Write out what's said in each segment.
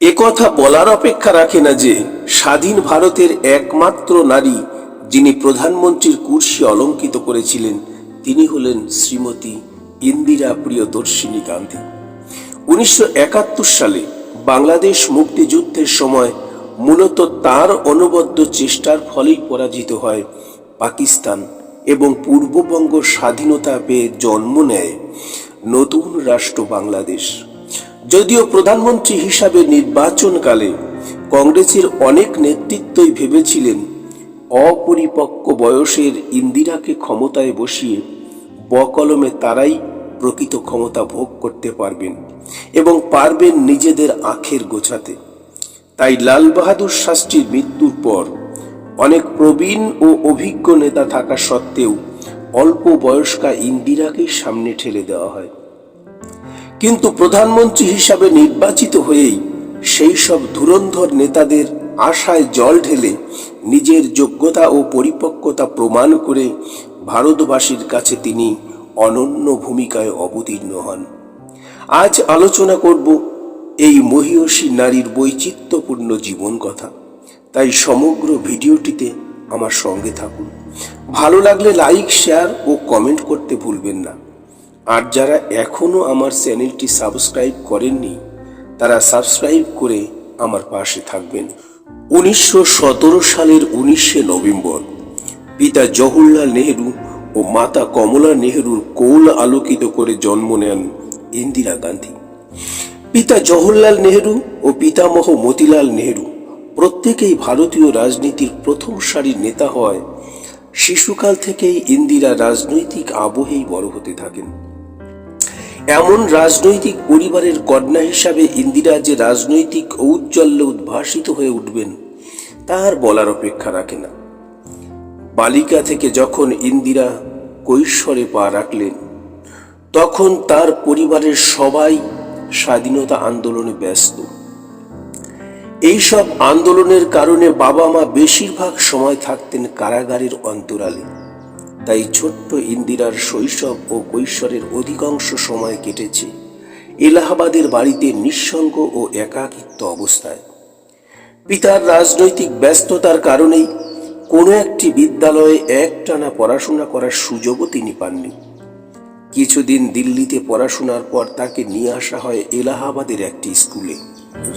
একথা বলার অপেক্ষা রাখে না যে স্বাধীন ভারতের একমাত্র নারী যিনি প্রধানমন্ত্রীর কুর্সি অলঙ্কিত করেছিলেন, তিনি হলেন শ্রীমতী ইন্দিরা প্রিয়দর্শিনী গান্ধী। উনিশশো একাত্তর সালে বাংলাদেশ মুক্তিযুদ্ধের সময় মূলত তার অনবদ্য চেষ্টার ফলেই পরাজিত হয় পাকিস্তান এবং পূর্ববঙ্গ স্বাধীনতা পেয়ে জন্ম নেয় নতুন রাষ্ট্র বাংলাদেশ। যদিও প্রধানমন্ত্রী হিসাবে নির্বাচনকালে কংগ্রেসের অনেক নেতৃত্বই ভেবেছিলেন অপরিপক্ক বয়সের ইন্দিরাকে ক্ষমতায় বসিয়ে বকলমে তারাই প্রকৃত ক্ষমতা ভোগ করতে পারবেন এবং পারবেন নিজেদের আখের গোছাতে। তাই লাল বাহাদুর শাস্ত্রীর মৃত্যুর পর অনেক প্রবীণ ও অভিজ্ঞ নেতা থাকা সত্ত্বেও অল্প বয়স্কা ইন্দিরাকেই সামনে ঠেলে দেওয়া হয়। কিন্তু প্রধানমন্ত্রী হিসাবে নির্বাচিত হয়েই সেই সব ধুরন্ধর নেতাদের আশায় জল ঢেলে নিজের যোগ্যতা ও পরিপক্কতা প্রমাণ করে ভারতবাসীর কাছে তিনি অনন্য ভূমিকায় অবতীর্ণ হন। আজ আলোচনা করব এই মহিয়সী নারীর বৈচিত্র্যপূর্ণ জীবন কথা। তাই সমগ্র ভিডিওটিতে আমার সঙ্গে থাকুন। ভালো লাগলে লাইক শেয়ার ও কমেন্ট করতে ভুলবেন না। আর যারা এখনও আমার চ্যানেলটি সাবস্ক্রাইব করেননি, তারা সাবস্ক্রাইব করে আমার পাশে থাকবেন। উনিশশো সতেরো সালের উনিশে নভেম্বর, পিতা জওহরলাল নেহরু ও মাতা কমলা নেহেরুর কোল আলোকিত করে জন্ম নেন ইন্দিরা গান্ধী। পিতা জওহরলাল নেহরু ও পিতামহ মতিলাল নেহেরু প্রত্যেকেই ভারতীয় রাজনীতির প্রথম সারির নেতা হয় শিশুকাল থেকেই ইন্দিরা রাজনৈতিক আবহেই বড় হতে থাকেন। এমন রাজনৈতিক পরিবারের কন্যা হিসাবে ইন্দিরা যে রাজনৈতিক ঔজ্জ্বল্যে উদ্ভাসিত হয়ে উঠবেন তার বলার অপেক্ষা রাখে না। বালিকা থেকে যখন ইন্দিরা কৈশ্বরে পা রাখলেন, তখন তার পরিবারের সবাই স্বাধীনতা আন্দোলনে ব্যস্ত। এইসব আন্দোলনের কারণে বাবা মা বেশিরভাগ সময় থাকতেন কারাগারের অন্তরালে। তাই ছোট্ট ইন্দিরার শৈশব ও কৈশোরের অধিকাংশ সময় কেটেছে এলাহাবাদের বাড়িতে নিঃসঙ্গ ও একাকিত্ব অবস্থায়। পিতার রাজনৈতিক ব্যস্ততার কারণেই কোনো একটি বিদ্যালয়ে একটানা পড়াশোনা করার সুযোগও তিনি পাননি। কিছুদিন দিল্লিতে পড়াশোনার পর তাকে নিয়ে আসা হয় এলাহাবাদের একটি স্কুলে।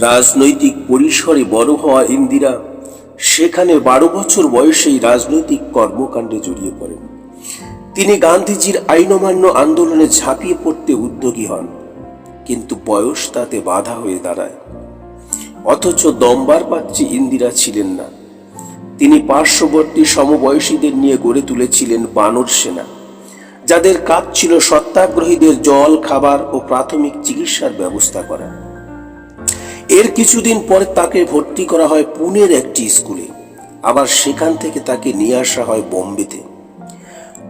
রাজনৈতিক পরিসরে বড় হওয়া ইন্দিরা সেখানে বারো বছর বয়সেই রাজনৈতিক কর্মকাণ্ডে জড়িয়ে পড়েন। তিনি গান্ধীজির আইন অমান্য আন্দোলনে ঝাঁপিয়ে পড়তে উদ্যোগী হন, কিন্তু বয়স তাতে বাধা হয়ে দাঁড়ায়। অথচ দমবার পাত্রী ইন্দিরা ছিলেন না। তিনি পার্শ্ববর্তী সমবয়সীদের নিয়ে গড়ে তুলেছিলেন বানর সেনা, যাদের কাজ ছিল সত্যাগ্রহীদের জল, খাবার ও প্রাথমিক চিকিৎসার ব্যবস্থা করা। এর কিছুদিন পরে তাকে ভর্তি করা হয় পুনের একটি স্কুলে। আবার সেখান থেকে তাকে নিয়ে আসা হয় বোম্বেতে।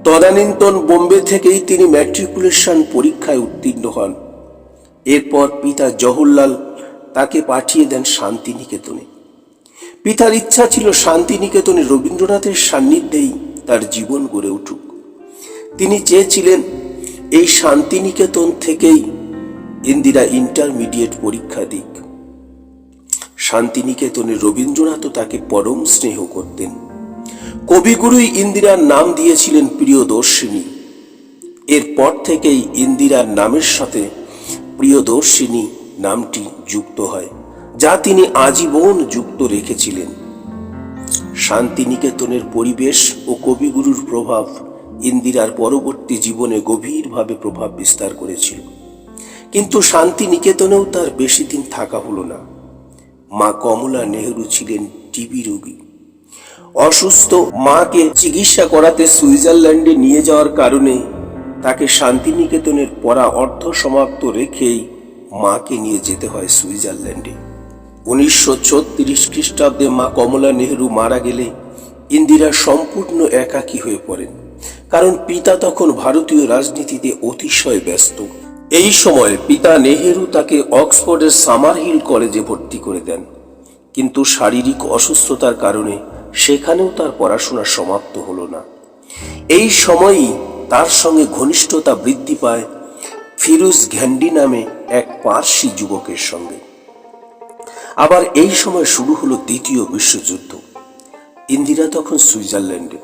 তদানীন্তন বোম্বে থেকেই তিনি ম্যাট্রিকুলেশন পরীক্ষায় উত্তীর্ণ হন। এরপর পিতা জওহরলাল তাকে পাঠিয়ে দেন শান্তিনিকেতনে। পিতার ইচ্ছা ছিল শান্তিনিকেতনে রবীন্দ্রনাথের সান্নিধ্যেই তার জীবন গড়ে উঠুক। তিনি চেয়েছিলেন এই শান্তিনিকেতন থেকেই ইন্দিরা ইন্টারমিডিয়েট পরীক্ষা দিক। শান্তিনিকেতনে রবীন্দ্রনাথও তাকে পরম স্নেহ করতেন। কবিগুরুই ইন্দিরার নাম দিয়েছিলেন প্রিয়দর্শিনী এরপর থেকেই ইন্দিরার নামের সাথে প্রিয়দর্শিনী নামটি যুক্ত হয়, যা তিনি আজীবন যুক্ত রেখেছিলেন। শান্তিনিকেতনের পরিবেশ ও কবিগুরুর প্রভাব ইন্দিরার পরবর্তী জীবনে গভীরভাবে প্রভাব বিস্তার করেছিল। কিন্তু শান্তিনিকেতনেও তার বেশি দিন থাকা হলো না। মা কমলা নেহরু ছিলেন টিবি রোগী। অসুস্থ মাকে চিকিৎসা করাতে সুইজারল্যান্ডে নিয়ে যাওয়ার কারণে তাকে শান্তিনিকেতনের পড়া অর্ধ সমাপ্ত রেখেই মাকে নিয়ে যেতে হয় সুইজারল্যান্ডে। উনিশশো ছত্রিশ খ্রিস্টাব্দে মা কমলা নেহরু মারা গেলে ইন্দিরা সম্পূর্ণ একাকী হয়ে পড়েন, কারণ পিতা তখন ভারতীয় রাজনীতিতে অতিশয় ব্যস্ত। এই সময় পিতা নেহেরু তাকে অক্সফোর্ডের সামারহিল কলেজে ভর্তি করে দেন, কিন্তু শারীরিক অসুস্থতার কারণে সেখানেও তার পড়াশোনা সমাপ্ত হলো না। এই সময়ই তার সঙ্গে ঘনিষ্ঠতা বৃদ্ধি পায় ফিরুজ ঘ্যান্ডি নামে এক পার্সি যুবকের সঙ্গে। আবার এই সময় শুরু হলো দ্বিতীয় বিশ্বযুদ্ধ। ইন্দিরা তখন সুইজারল্যান্ডে।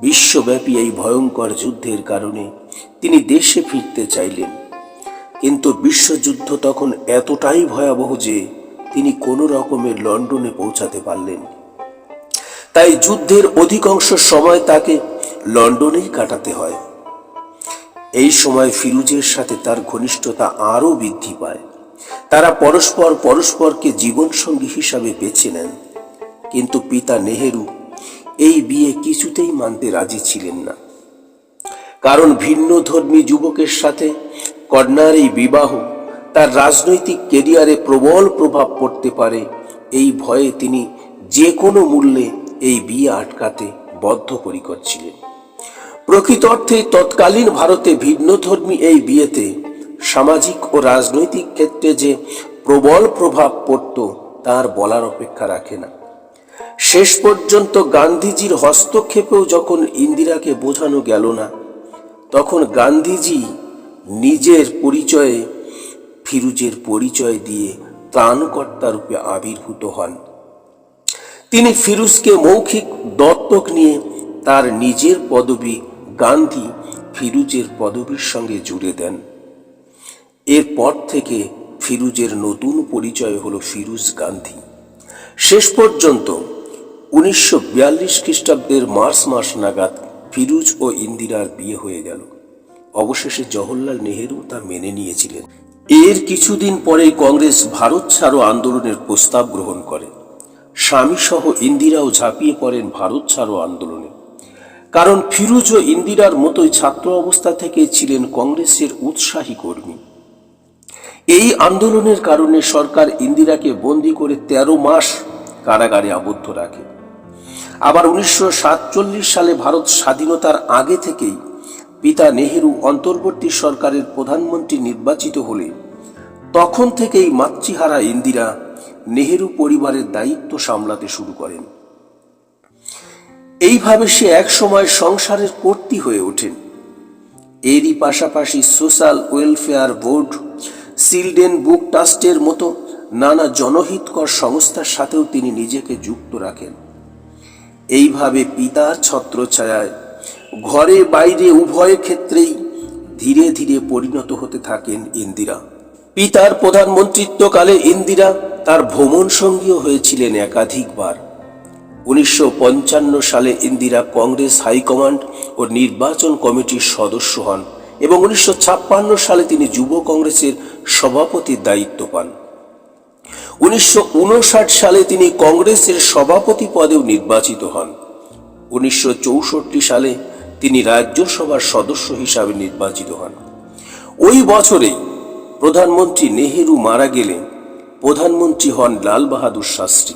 বিশ্বব্যাপী এই ভয়ঙ্কর যুদ্ধের কারণে তিনি দেশে ফিরতে চাইলেন। কিন্তু বিশ্বযুদ্ধ তখন এতটাই ভয়াবহ যে তিনি কোনো রকমের লন্ডনে পৌঁছাতে পারলেন। তাই যুদ্ধের অধিকাংশ সময় তাকে লন্ডনেই কাটাতে হয়। এই সময় ফিরুজের সাথে তার ঘনিষ্ঠতা আরও বৃদ্ধি পায়। তারা পরস্পর পরস্পরকে জীবনসঙ্গী হিসাবে বেছে নেন। কিন্তু পিতা নেহেরু এই বিয়ে কিছুতেই মানতে রাজি ছিলেন না। কারণ ভিন্ন ধর্মী যুবকের সাথে কন্যার এই বিবাহ তার রাজনৈতিক কেরিয়ারে প্রবল প্রভাব পড়তে পারে। এই ভয়ে তিনি যে কোনো মূল্যে এই বিয়ে আটকাতে বদ্ধপরিকর ছিলেন। প্রকৃত অর্থে তৎকালীন ভারতে ভিন্নধর্মী এই বিয়েতে সামাজিক ও রাজনৈতিক ক্ষেত্রে যে প্রবল প্রভাব পড়ত, তার বলার অপেক্ষা রাখে না। শেষ পর্যন্ত গান্ধীজির হস্তক্ষেপেও যখন ইন্দিরাকে বোঝানো গেল না, তখন গান্ধীজি নিজের পরিচয়ে ফিরুজের পরিচয় দিয়ে ত্রাণকর্তা রূপে আবির্ভূত হন। তিনি ফিরুজকে মৌখিক দত্তক নিয়ে তার নিজের পদবি গান্ধী ফিরুজের পদবীর সঙ্গে জুড়ে দেন। এরপর থেকে ফিরুজের নতুন পরিচয় হলো ফিরুজ গান্ধী। শেষ পর্যন্ত উনিশশো বিয়াল্লিশ খ্রিস্টাব্দের মার্চ মাস নাগাদ ফিরুজ ও ইন্দিরার বিয়ে হয়ে গেল। অবশেষে জওহরলাল নেহেরু তা মেনে নিয়েছিলেন। এর কিছুদিন পরে কংগ্রেস ভারত ছাড়ো আন্দোলনের প্রস্তাব গ্রহণ করে। স্বামী সহ ইন্দিরাও ঝাঁপিয়ে পড়েন ভারত ছাড়ো আন্দোলনে। কারণ ফিরুজ ও ইন্দিরার মতোই ছাত্র অবস্থা থেকে ছিলেন কংগ্রেসের উৎসাহী কর্মী। এই আন্দোলনের কারণে সরকার ইন্দিরাকে বন্দি করে ১৩ মাস কারাগারে আবদ্ধ রাখে। আবার উনিশশো সাতচল্লিশ সালে ভারত স্বাধীনতার আগে থেকেই পিতা নেহেরু অন্তর্বর্তী সরকারের প্রধানমন্ত্রী নির্বাচিত হলে তখন থেকেই মাতৃহারা ইন্দিরা নেহেরু পরিবারের দায়িত্ব সামলাতে শুরু করেন। এইভাবে সে একসময় সংসারের কর্তী হয়ে ওঠেন। এরই পাশাপাশি social welfare board children book ট্রাস্টের মতো নানা জনহিতকর সংস্থার সাথেও তিনি নিজেকে যুক্ত রাখেন। এইভাবে পিতার ছত্রছায়ায় ঘরে বাইরে উভয় ক্ষেত্রেই ধীরে ধীরে পরিণত হতে থাকেন ইন্দিরা। পিতার প্রধানমন্ত্রিত্বকালে ইন্দিরা তার ভ্রমণ সঙ্গীও হয়েছিলেন একাধিকবার। উনিশশো পঞ্চান্ন সালে ইন্দিরা কংগ্রেস হাইকমান্ড ও নির্বাচন কমিটির সদস্য হন এবং উনিশশো ছাপ্পান্ন সালে তিনি যুব কংগ্রেসের সভাপতির দায়িত্ব পান। উনিশশো উনষাট সালে তিনি কংগ্রেসের সভাপতি পদেও নির্বাচিত হন। উনিশশো চৌষট্টি সালে তিনি রাজ্যসভার সদস্য হিসাবে নির্বাচিত হন। ওই বছরেই প্রধানমন্ত্রী নেহেরু মারা গেলে প্রধানমন্ত্রী হন লাল বাহাদুর শাস্ত্রী।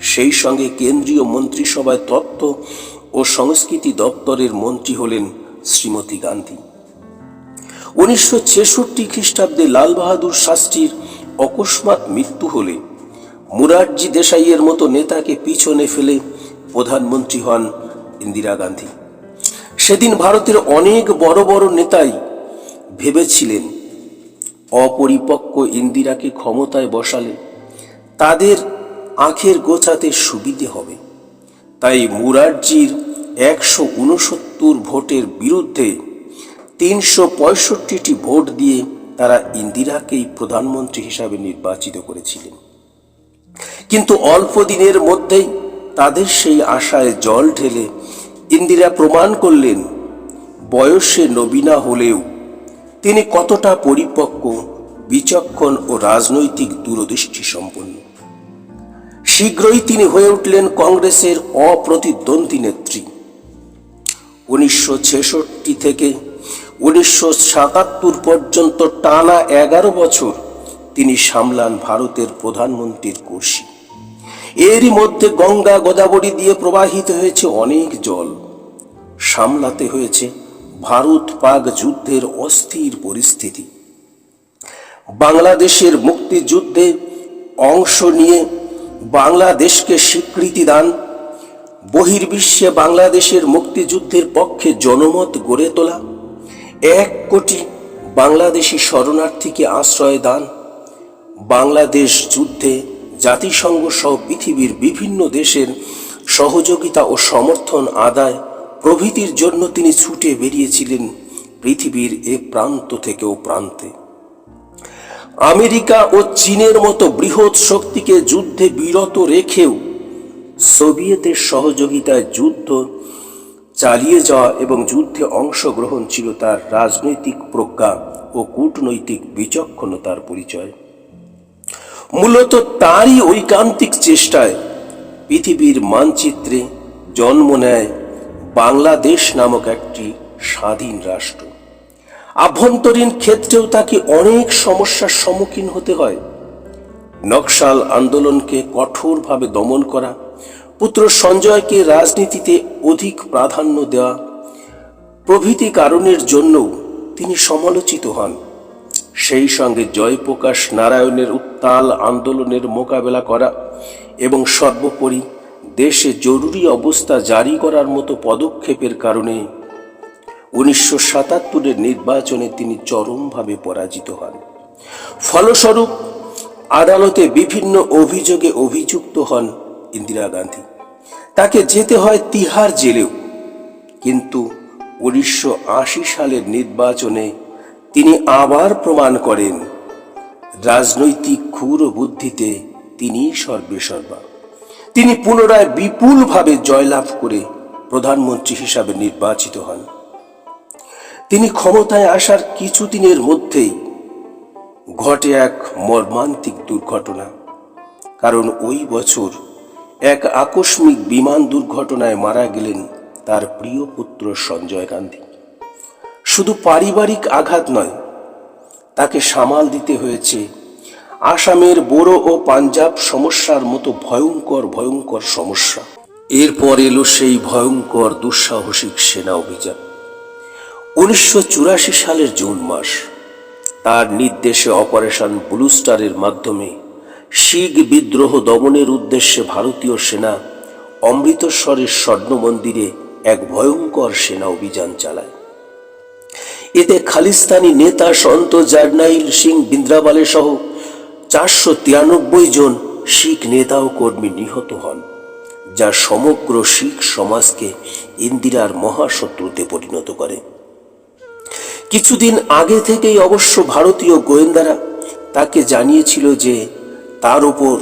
সেই সঙ্গে কেন্দ্রীয় মন্ত্রিসভায় তত্ত্ব ও সংস্কৃতি দপ্তরের মন্ত্রী হলেন শ্রীমতী গান্ধী। উনিশশো ছেষট্টি খ্রিস্টাব্দে লাল বাহাদুর শাস্ত্রীর অকস্মাৎ মৃত্যু হলে মুরারজি দেশাইয়ের মতো নেতাকে পিছনে ফেলে প্রধানমন্ত্রী হন ইন্দিরা গান্ধী। সেদিন ভারতের অনেক বড় বড় নেতাই ভেবেছিলেন অপরিপক্ক ইন্দিরাকে ক্ষমতায় বসালে তাদের আখের গোছাতে সুবিধে হবে। তাই মুরারজির একশো উনসত্তর ভোটের বিরুদ্ধে তিনশো পঁয়ষট্টিটি ভোট দিয়ে তারা ইন্দিরাকেই প্রধানমন্ত্রী হিসাবে নির্বাচিত করেছিলেন। কিন্তু অল্প দিনের মধ্যেই তাদের সেই আশায় জল ঢেলে ইন্দিরা প্রমাণ করলেন, বয়সে নবীনা হলেও তিনি কতটা পরিপক্ক, বিচক্ষণ ও রাজনৈতিক দূরদৃষ্টি সম্পন্ন। শীঘ্রই তিনি হয়ে উঠলেন কংগ্রেসের অপ্রতিদ্বন্দ্বী নেত্রী। উনিশশো ছেষট্টি থেকে উনিশশো সাতাত্তর পর্যন্ত টানা এগারো বছর তিনি সামলান ভারতের প্রধানমন্ত্রীর কুর্সি। এরই মধ্যে গঙ্গা গোদাবরী দিয়ে প্রবাহিত হয়েছে অনেক জল। সামলাতে হয়েছে ভারত পাক যুদ্ধের অস্থির পরিস্থিতি। বাংলাদেশের মুক্তিযুদ্ধে অংশ নিয়ে বাংলাদেশকে স্বীকৃতি দান, বহির্বিশ্বে বাংলাদেশের মুক্তিযুদ্ধের পক্ষে জনমত গড়ে তোলা, এক কোটি বাংলাদেশি শরণার্থীকে আশ্রয় দান, বাংলাদেশ যুদ্ধে জাতিসংঘ সহ পৃথিবীর বিভিন্ন দেশের সহযোগিতা ও সমর্থন আদায় প্রভৃতির জন্য তিনি ছুটে বেরিয়েছিলেন পৃথিবীর এ প্রান্ত থেকে ও প্রান্তে। আমেরিকা ও চীনের মতো বৃহৎ শক্তিকে যুদ্ধে বিরত রেখেও সোভিয়েতের সহযোগিতায় যুদ্ধ চালিয়ে যাওয়া এবং যুদ্ধে অংশগ্রহণ ছিল তার রাজনৈতিক প্রজ্ঞা ও কূটনৈতিক বিচক্ষণতার পরিচয়। মূলত তারই ঐকান্তিক চেষ্টায় পৃথিবীর মানচিত্রে জন্ম নেয় বাংলাদেশ নামক একটি স্বাধীন রাষ্ট্র। আভ্যন্তরীণ ক্ষেত্রেও তাকে অনেক সমস্যার সম্মুখীন হতে হয়। নকশাল আন্দোলনকে কঠোরভাবে দমন করা, পুত্র সঞ্জয়কে রাজনীতিতে অধিক প্রাধান্য দেওয়া প্রভৃতি কারণের জন্যও তিনি সমালোচিত হন। সেই সঙ্গে জয়প্রকাশ নারায়ণের উত্তাল আন্দোলনের মোকাবেলা করা এবং সর্বোপরি দেশে জরুরি অবস্থা জারি করার মতো পদক্ষেপের কারণে উনিশশো সাতাত্তরের নির্বাচনে তিনি চরমভাবে পরাজিত হন। ফলস্বরূপ, আদালতে বিভিন্ন অভিযোগে অভিযুক্ত হন ইন্দিরা গান্ধী। তাকে যেতে হয় তিহার জেলেও। কিন্তু উনিশশো আশি সালের নির্বাচনে তিনি আবার প্রমাণ করেন, রাজনৈতিক ক্ষুর বুদ্ধিতে তিনি সর্বেসর্বা। তিনি পুনরায় বিপুলভাবে জয়লাভ করে প্রধানমন্ত্রী হিসাবে নির্বাচিত হন। তিনি ক্ষমতায় আসার কিছুদিনের মধ্যেই ঘটে এক মর্মান্তিক দুর্ঘটনা। কারণ ওই বছর এক আকস্মিক বিমান দুর্ঘটনায় মারা গেলেন তার প্রিয় পুত্র সঞ্জয় গান্ধী। শুধু পারিবারিক আঘাত নয়, তাকে সামাল দিতে হয়েছে আসামের বোরো ও পাঞ্জাব সমস্যার মতো ভয়ঙ্কর ভয়ঙ্কর সমস্যা। এরপর এলো সেই ভয়ঙ্কর দুঃসাহসিক সেনা অভিযান। উনিশশো চুরাশি সালের জুন মাস, তার নির্দেশে অপারেশন ব্লু স্টারের মাধ্যমে শিখ বিদ্রোহ দমনের উদ্দেশ্যে ভারতীয় সেনা অমৃতসরের স্বর্ণ মন্দিরে এক ভয়ঙ্কর সেনা অভিযান চালায়। এতে খালিস্তানি নেতা সন্ত জার্নাইল সিং বিন্দ্রাবালে সহ চারশো তিরানব্বই জন শিখ নেতা ও কর্মী নিহত হন, যা সমগ্র শিখ সমাজকে ইন্দিরার মহাশত্রুতে পরিণত করে। কিছুদিন আগে থেকেই অবশ্য ভারতীয় গোয়েন্দারা তাকে জানিয়েছিল যে তার উপর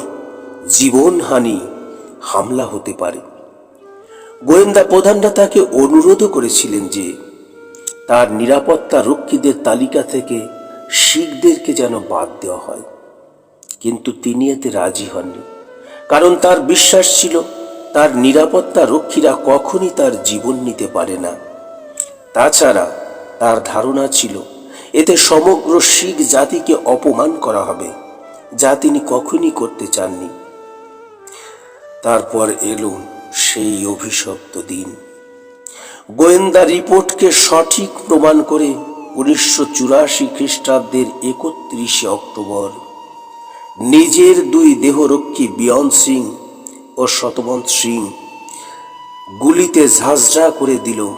জীবনহানি হামলা হতে পারে। গোয়েন্দা প্রধানরা তাকে অনুরোধও করেছিলেন যে তার নিরাপত্তা রক্ষীদের তালিকা থেকে শিখদেরকে যেন বাদ দেওয়া হয়। কিন্তু তিনি এতে রাজি হননি। কারণ তার বিশ্বাস ছিল, তার নিরাপত্তা রক্ষীরা কখনই তার জীবন নিতে পারে না। তাছাড়া তার ধারণা ছিল, এতে সমগ্র শিখ জাতিকে অপমান করা হবে, যা তিনি কখনই করতে চাননি। তারপর এলো সেই অভিশপ্ত দিন। গোয়েন্দা রিপোর্টকে সঠিক প্রমাণ করে উনিশশো চুরাশি খ্রিস্টাব্দের একত্রিশে অক্টোবর নিজের দুই দেহরক্ষী বিয়ন সিং ও শতবন্ত সিং গুলিতে ঝাঁঝরা করে দিল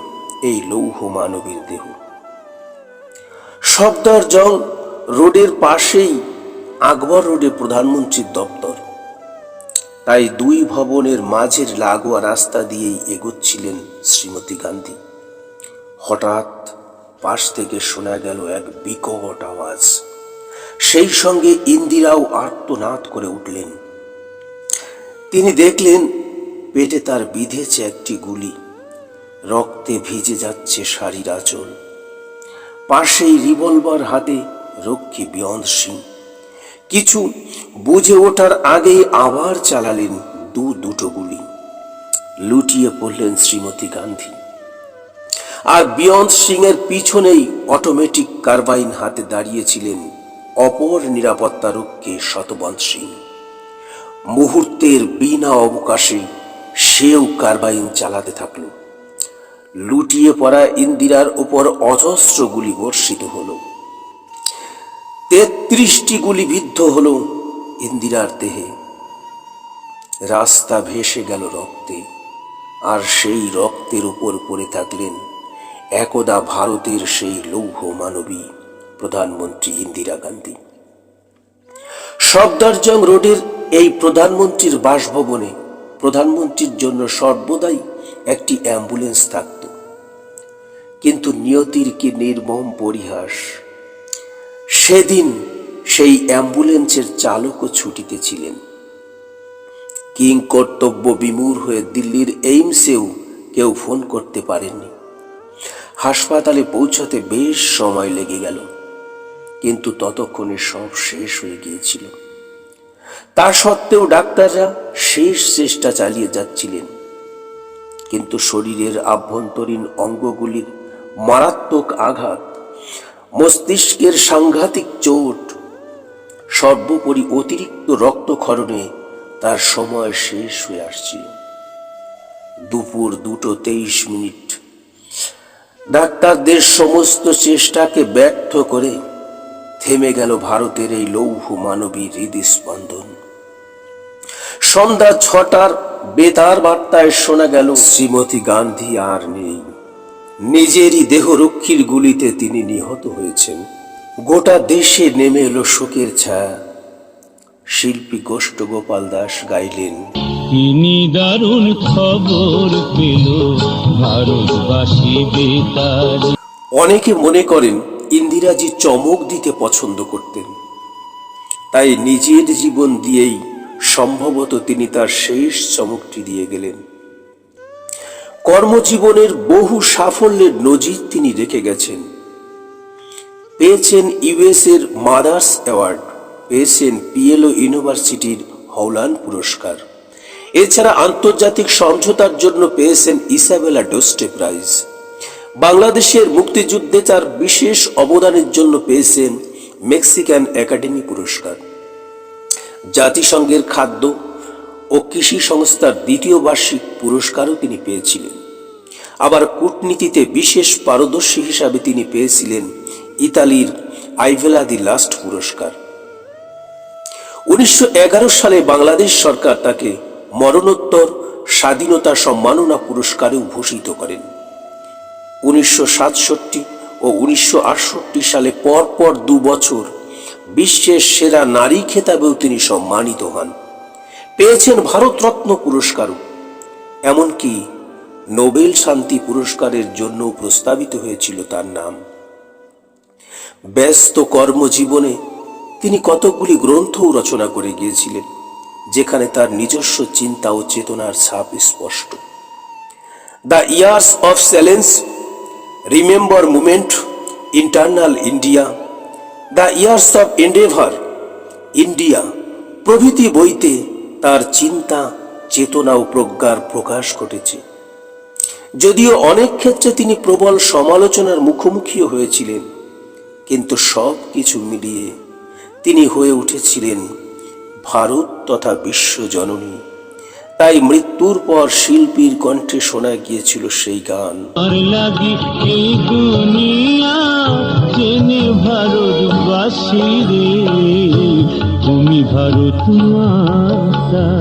এই লৌহ মানবীর দেহ। সফদরজং রোডের পাশেই আকবর রোডে প্রধানমন্ত্রীর দপ্তর। তাই দুই ভবনের মাঝের লাগোয়া রাস্তা দিয়েই এগোচ্ছিলেন শ্রীমতী গান্ধী। হঠাৎ পাশ থেকে শোনা গেল এক বিকট আওয়াজ। সেই সঙ্গে ইন্দিরাও আর্তনাদ করে উঠলেন। তিনি দেখলেন পেটে তার বিঁধেছে একটি গুলি। রক্তে ভিজে যাচ্ছে শাড়ির আঁচল। পাশেই রিভলভার হাতে রক্ষী বিয়ন্দ সিং। কিছু বুঝে ওঠার আগেই আবার চালালেন দু দুটো গুলি। লুটিয়ে পড়লেন শ্রীমতী গান্ধী। আর বিয়ন্দ সিং এর পিছনেই অটোমেটিক কারবাইন হাতে দাঁড়িয়েছিলেন অপর নিরাপত্তা রক্ষী শতবন্ত সিং মুহূর্তের বিনা অবকাশে সেও কারবাইন চালাতে থাকল। লুটিয়ে পড়া ইন্দিরার উপর অজস্র গুলি বর্ষিত হলো। তেত্রিশটি গুলি বিদ্ধ হল ইন্দিরার দেহে। রাস্তা ভেসে গেল রক্তে, আর সেই রক্তের উপর পড়ে থাকলেন একদা ভারতের সেই লৌহ মানবী। প্রধানমন্ত্রী ইন্দিরা গান্ধী। সফদরজং রোডের এই প্রধানমন্ত্রীর বাসভবনে প্রধানমন্ত্রীর জন্য সর্বদাই একটি অ্যাম্বুলেন্স থাকত। কিন্তু নিয়তির কি নির্মম পরিহাস। সেদিন সেই অ্যাম্বুলেন্সের চালকও ছুটিতে ছিলেন। কিং কর্তব্য বিমূর হয়ে দিল্লির এইমসেও কেউ ফোন করতে পারেননি। হাসপাতালে পৌঁছাতে বেশ সময় লেগে গেল। কিন্তু ততক্ষণে সব শেষ হয়ে গিয়েছিল। তা সত্ত্বেও ডাক্তাররা শেষ চেষ্টা চালিয়ে যাচ্ছিলেন। কিন্তু শরীরের আভ্যন্তরীণ অঙ্গগুলির মারাত্মক আঘাত, মস্তিষ্কের সাংঘাতিক চোট, সর্বোপরি অতিরিক্ত রক্তক্ষরণে তার সময় শেষ হয়ে আসছিল। দুপুর দুটো তেইশ মিনিট। ডাক্তারদের সমস্ত চেষ্টাকে ব্যর্থ করে থেমে গেল ভারতের এই লৌহ মানবী হৃদস্পন্দন। সন্ধ্যা ছটার বেতার বার্তায় শোনা গেল শ্রীমতী গান্ধী আর নেই। নিজেরই দেহরক্ষীর গুলিতে তিনি নিহত হয়েছেন। গোটা দেশে নেমে এলো শোকের ছায়া। শিল্পী গোষ্ঠ গোপাল দাস গাইলেন তিনি দারুণ খবর পেল ভারতবাসী বেতার। অনেকে মনে করেন ইন্দিরাজি চমক দিতে পছন্দ করতেন। তাই নিজের জীবন দিয়েই সম্ভবত তিনি তার শেষ চমকটি দিয়ে গেলেন। কর্মজীবনের বহু সাফল্যের নজির তিনি রেখে গেছেন। পেয়েছেন ইউএস এর মাদার্স অ্যাওয়ার্ড, পেয়েছেন পিএলও ইউনিভার্সিটির হৌলান পুরস্কার। এছাড়া আন্তর্জাতিক সমঝোতার জন্য পেয়েছেন ইসাবেলা ডোস্টে প্রাইজ। বাংলাদেশের মুক্তিযুদ্ধে তার বিশেষ অবদানের জন্য পেয়েছেন মেক্সিকান একাডেমি পুরস্কার। জাতিসংঘের খাদ্য ও কৃষি সংস্থার দ্বিতীয় বার্ষিক পুরস্কারও তিনি পেয়েছিলেন। আবার কূটনীতিতে বিশেষ পারদর্শী হিসাবে তিনি পেয়েছিলেন ইতালির আইভেলা দি লাস্ট পুরস্কার। উনিশশো এগারো সালে বাংলাদেশ সরকার তাকে মরণোত্তর স্বাধীনতা সম্মাননা পুরস্কারেও ভূষিত করেন। উনিশশো সাতষট্টি ও উনিশশো আটষট্টি সালে পর পর দু বছর বিশ্বের সেরা নারী খেতাবেও তিনি সম্মানিত হন। পেয়েছেন ভারতরত্ন পুরস্কারও। এমনকি নোবেল শান্তি পুরস্কারের জন্য প্রস্তাবিত হয়েছিল তার নাম। ব্যস্ত কর্মজীবনে তিনি কতকগুলি গ্রন্থও রচনা করে গিয়েছিলেন, যেখানে তার নিজস্ব চিন্তা ও চেতনার ছাপ স্পষ্ট। The years of silence remember moment internal India the years of endeavour India প্রভৃতি বইতে তার চিন্তা, চেতনা ও প্রজ্ঞার প্রকাশ ঘটেছে। যদিও অনেক ক্ষেত্রে তিনি প্রবল সমালোচনার মুখোমুখিও হয়েছিলেন, কিন্তু সব কিছু মিলিয়ে তিনি হয়ে উঠেছিলেন ভারত তথা বিশ্ব জননী। তাই মৃত্যুর পর শিল্পীর কণ্ঠে শোনা গিয়েছিল সেই গান। ভারতবাসী রে তুমি ভারত মাতা।